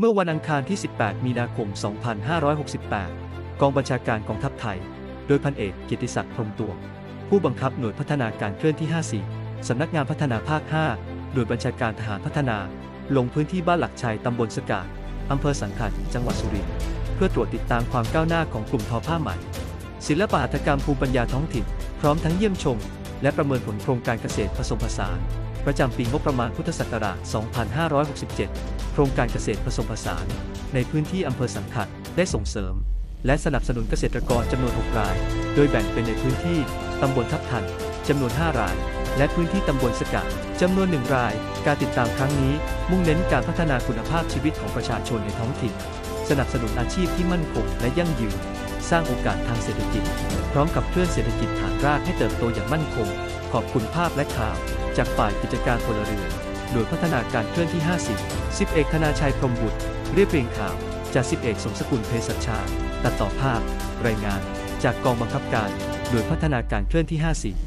เมื่อวันอังคารที่ 18 มีนาคม 2568 กองบัญชาการกองทัพไทย โดยพันเอกเกียรติศักดิ์พรหมตวง ผู้บังคับหน่วยพัฒนาการเคลื่อนที่ 54 สำนักงานพัฒนาภาค 5 หน่วยบัญชาการทหารพัฒนา ลงพื้นที่บ้านหลักชัยตำบลสกาดอำเภอสังขะจังหวัดสุรินทร์ เพื่อตรวจติดตามความก้าวหน้าของกลุ่มทอผ้าไหม ศิลปหัตถกรรมภูมิปัญญาท้องถิ่น พร้อมทั้งเยี่ยมชม และประเมินผลโครงการเกษตรผสมผสาน ประจำปีงบประมาณพุทธศักราช 2567 โครงการเกษตรผสมผสาน ในพื้นที่อำเภอสังขะได้ส่งเสริม และสนับสนุนเกษตรกรจำนวน 6 ราย โดยแบ่งเป็นในพื้นที่ตำบลทับทันจำนวน 5 ราย และพื้นที่ตำบลสกัดจำนวน 1 ราย การติดตามครั้งนี้ มุ่งเน้นการพัฒนาคุณภาพชีวิตของประชาชนในท้องถิ่น สนับสนุนอาชีพที่มั่นคงและยั่งยืน สร้างโอกาสทางเศรษฐกิจ พร้อมกับเคลื่อนเศรษฐกิจฐานรากให้เติบโตอย่างมั่นคง ขอบคุณภาพและข่าว จากฝ่ายกิจการพลเรือนหน่วยพัฒนาการเคลื่อนที่ 50 10เอกธนาชัยพรมบุตร เรียบเรียงข่าว จาก10เอกสมสกุลเพศชา ตัดต่อภาพ รายงาน จากกองบังคับการ หน่วยพัฒนาการเคลื่อนที่54